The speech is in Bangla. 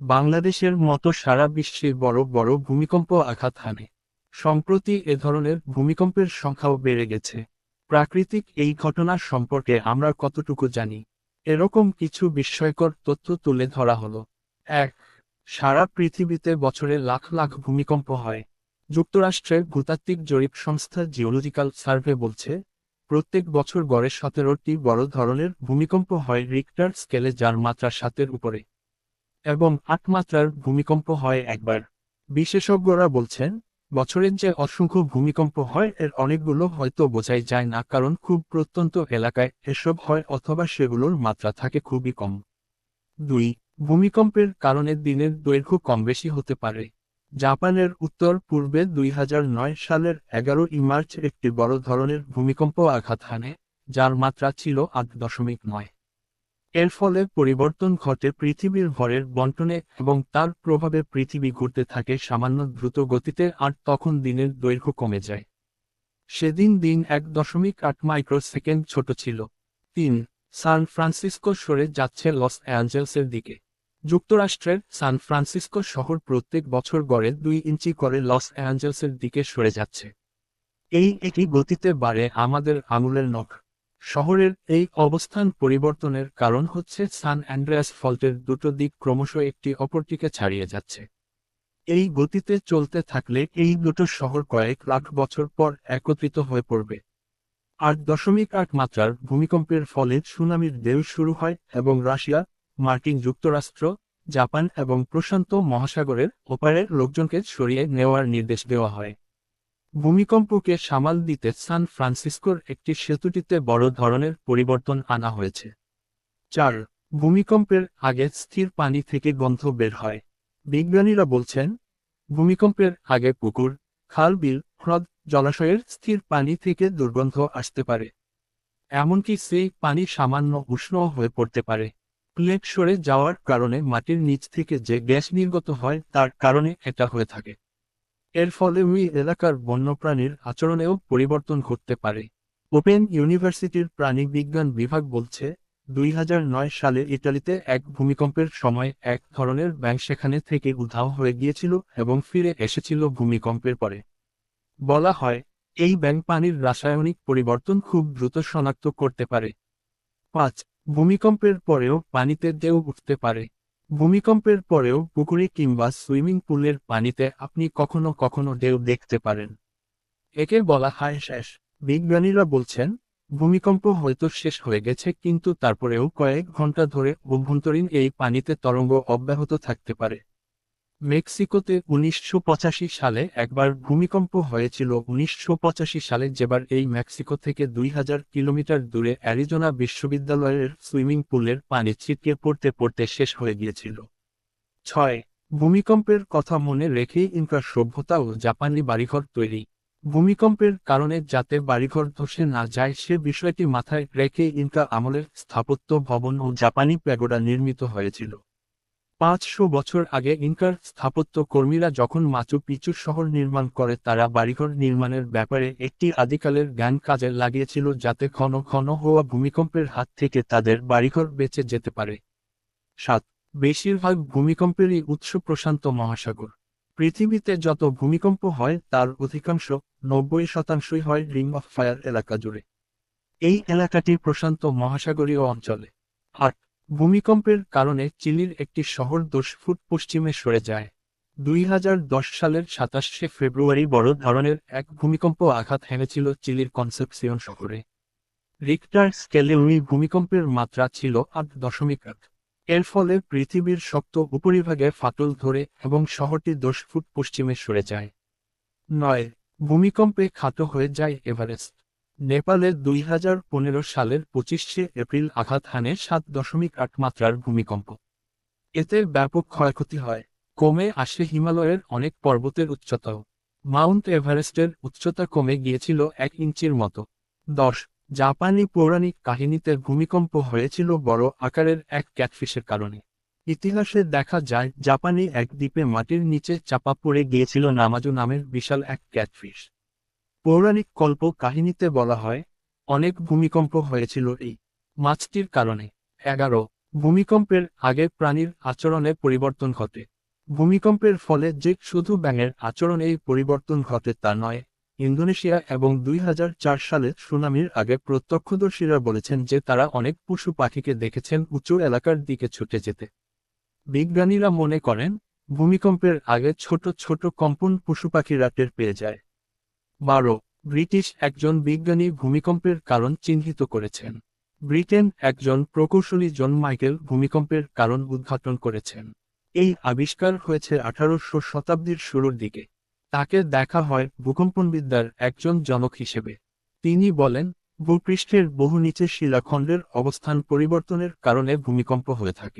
বাংলাদেশের মতো সারা বিশ্বে বড় বড় ভূমিকম্প আঘাত হানে। সম্প্রতি এ ধরনের ভূমিকম্পের সংখ্যাও বেড়ে গেছে। প্রাকৃতিক এই ঘটনা সম্পর্কে আমরা কতটুকু জানি? এরকম কিছু বিস্ময়কর তথ্য তুলে ধরা হলো। এক, সারা পৃথিবীতে বছরে লাখ লাখ ভূমিকম্প হয়। যুক্তরাষ্ট্রের ভূতাত্ত্বিক জরিপ সংস্থা জিওলজিক্যাল সার্ভে বলছে, প্রত্যেক বছর গড়ে সতেরোটি বড় ধরনের ভূমিকম্প হয় রিক্টার স্কেলে যার মাত্রা সাতের উপরে। এবং আট মাত্রার ভূমিকম্প হয় একবার। বিশেষজ্ঞরা বলছেন, বছরের যে অসংখ্য ভূমিকম্প হয়, এর অনেকগুলো হয়তো বোঝাই যায় না কারণ খুব প্রত্যন্ত এলাকায় এসব হয় অথবা সেগুলোর মাত্রা থাকে খুবই কম। দুই, ভূমিকম্পের কারণে দিনের দৈর্ঘ্য কম বেশি হতে পারে। জাপানের উত্তর পূর্বে দুই হাজার নয় সালের এগারোই মার্চ একটি বড় ধরনের ভূমিকম্প আঘাত হানে, যার মাত্রা ছিল আট দশমিক নয়। এর ফলে পরিবর্তন ঘটে পৃথিবীর ভরের বন্টনে এবং তার প্রভাবে পৃথিবী ঘুরতে থাকে সামান্য দ্রুত গতিতে আর তখন দিনের দৈর্ঘ্য কমে যায়। সেদিন দিন এক দশমিক আট মাইক্রোসেকেন্ড ছোট ছিল। তিন, সান ফ্রান্সিসকো সরে যাচ্ছে লস অ্যাঞ্জেলসের দিকে। যুক্তরাষ্ট্রের সান ফ্রান্সিসকো শহর প্রত্যেক বছর গড়ে দুই ইঞ্চি করে লস অ্যাঞ্জেলসের দিকে সরে যাচ্ছে। এই একই গতিতে বাড়ে আমাদের আঙুলের নখ। শহরের এই অবস্থান পরিবর্তনের কারণ হচ্ছে সান অ্যান্ড্রেয়াস ফল্টের দুটো দিক ক্রমশ একটি অপরটিকে ছাড়িয়ে যাচ্ছে। এই গতিতে চলতে থাকলে এই দুটো শহর কয়েক লাখ বছর পর একত্রিত হয়ে পড়বে। আট দশমিক আট মাত্রার ভূমিকম্পের ফলে সুনামির ঢেউ শুরু হয় এবং রাশিয়া, মার্কিন যুক্তরাষ্ট্র, জাপান এবং প্রশান্ত মহাসাগরের ওপারের লোকজনকে সরিয়ে নেওয়ার নির্দেশ দেওয়া হয়। ভূমিকম্পকে সামাল দিতে সান ফ্রান্সিসকোর একটি সেতুটিতে বড় ধরনের পরিবর্তন আনা হয়েছে। চার, ভূমিকম্পের আগে স্থির পানি থেকে গন্ধ বের হয়। বিজ্ঞানীরা বলছেন, ভূমিকম্পের আগে পুকুর, খাল, বিল, হ্রদ, জলাশয়ের স্থির পানি থেকে দুর্গন্ধ আসতে পারে। এমনকি সেই পানি সামান্য উষ্ণ হয়ে পড়তে পারে। প্লেট সরে যাওয়ার কারণে মাটির নিচ থেকে যে গ্যাস নির্গত হয় তার কারণে এটা হয়ে থাকে। এর ফলে ওই এলাকার বন্যপ্রাণীর আচরণেও পরিবর্তন ঘটতে পারে। ওপেন ইউনিভার্সিটির প্রাণীবিজ্ঞান বিভাগ বলছে, দুই সালে ইটালিতে এক ভূমিকম্পের সময় এক ধরনের ব্যাঙ সেখানে থেকে উধাও হয়ে গিয়েছিল এবং ফিরে এসেছিল ভূমিকম্পের পরে। বলা হয়, এই ব্যাঙ পানির রাসায়নিক পরিবর্তন খুব দ্রুত শনাক্ত করতে পারে। পাঁচ, ভূমিকম্পের পরেও পানিতে ঢেউ উঠতে পারে। ভূমিকম্পের পরেও পুকুরে কিংবা সুইমিং পুলের পানিতে আপনি কখনো কখনো ঢেউ দেখতে পারেন। একে বলা হায় শেষ। বিজ্ঞানীরা বলছেন, ভূমিকম্প হয়তো শেষ হয়ে গেছে কিন্তু তারপরেও কয়েক ঘণ্টা ধরে অভ্যন্তরীণ এই পানিতে তরঙ্গ অব্যাহত থাকতে পারে। মেক্সিকোতে উনিশশো পঁচাশি সালে একবার ভূমিকম্প হয়েছিল। উনিশশো পঁচাশি সালে যেবার এই মেক্সিকো থেকে দুই হাজার কিলোমিটার দূরে অ্যারিজোনা বিশ্ববিদ্যালয়ের সুইমিং পুলের পানি ছিটকে পড়তে পড়তে শেষ হয়ে গিয়েছিল। ছয় ভূমিকম্পের কথা মনে রেখেই ইনকা সভ্যতা ও জাপানি বাড়িঘর তৈরি। ভূমিকম্পের কারণে যাতে বাড়িঘর ধসে না যায় সে বিষয়টি মাথায় রেখে ইনকা আমলের স্থাপত্য ভবন ও জাপানি প্যাগোডা নির্মিত হয়েছিল। পাঁচশো বছর আগে ইনকার স্থাপত্য কর্মীরা যখন মাচু পিচু শহর নির্মাণ করে, তারা বাড়িঘর নির্মাণের ব্যাপারে একটি আদিকালের জ্ঞান কাজে লাগিয়েছিল যাতে ঘন ঘন হওয়া ভূমিকম্পের হাত থেকে তাদের বাড়িঘর বেঁচে যেতে পারে। সাত, বেশিরভাগ ভূমিকম্পেরই উৎস প্রশান্ত মহাসাগর। পৃথিবীতে যত ভূমিকম্প হয়, তার অধিকাংশ নব্বই শতাংশই হয় রিং অফ ফায়ার এলাকা জুড়ে। এই এলাকাটি প্রশান্ত মহাসাগরীয় অঞ্চলে। আট ভূমিকম্পের কারণে চিলির একটি শহর দশ ফুট পশ্চিমে সরে যায়। দুই হাজার দশ সালের সাতাশে ফেব্রুয়ারি বড় ধরনের এক ভূমিকম্প আঘাত হেনেছিল চিলির কনসেপসিয়ন শহরে। রিক্টার স্কেলে ওই ভূমিকম্পের মাত্রা ছিল আট দশমিক আট। এর ফলে পৃথিবীর শক্ত উপরিভাগে ফাটল ধরে এবং শহরটি দশ ফুট পশ্চিমে সরে যায়। নয়, ভূমিকম্পে খাটো হয়ে যায় এভারেস্ট। নেপালে দুই হাজার পনেরো সালের পঁচিশে এপ্রিল আঘাত হানে সাত দশমিক আট মাত্রার ভূমিকম্প। এতে ব্যাপক ক্ষয়ক্ষতি হয়। কমে আসে হিমালয়ের অনেক পর্বতের উচ্চতাও মাউন্ট এভারেস্টের উচ্চতা কমে গিয়েছিল এক ইঞ্চির মতো। দশ, জাপানি পৌরাণিক কাহিনীতে ভূমিকম্প হয়েছিল বড় আকারের এক ক্যাটফিশের কারণে। ইতিহাসে দেখা যায়, জাপানি এক দ্বীপে মাটির নিচে চাপা পড়ে গিয়েছিল নামাজু নামের বিশাল এক ক্যাটফিশ। পৌরাণিক কল্প কাহিনীতে বলা হয়, অনেক ভূমিকম্প হয়েছিল এই মাছটির কারণে। এগারো, ভূমিকম্পের আগে প্রাণীর আচরণে পরিবর্তন ঘটে। ভূমিকম্পের ফলে যে শুধু ব্যাঙের আচরণেই পরিবর্তন ঘটে তা নয়, ইন্দোনেশিয়া এবং দুই সালে সুনামির আগে প্রত্যক্ষদর্শীরা বলেছেন যে তারা অনেক পশু পাখিকে দেখেছেন উঁচু এলাকার দিকে ছুটে যেতে। বিজ্ঞানীরা মনে করেন, ভূমিকম্পের আগে ছোট ছোট কম্পন পশু পাখিরা টের পেয়ে যায়। বারো, ব্রিটিশ একজন বিজ্ঞানী ভূমিকম্পের কারণ চিহ্নিত করেছেন। ব্রিটেন একজন প্রকৌশলী জন মাইকেল ভূমিকম্পের কারণ উদ্ঘাটন করেছেন। এই আবিষ্কার হয়েছে আঠারোশো শতাব্দীর শুরুর দিকে। তাকে দেখা হয় ভূকম্পনবিদ্যার একজন জনক হিসেবে। তিনি বলেন, ভূপৃষ্ঠের বহু নিচে শিলাখণ্ডের অবস্থান পরিবর্তনের কারণে ভূমিকম্প হয়ে থাকে।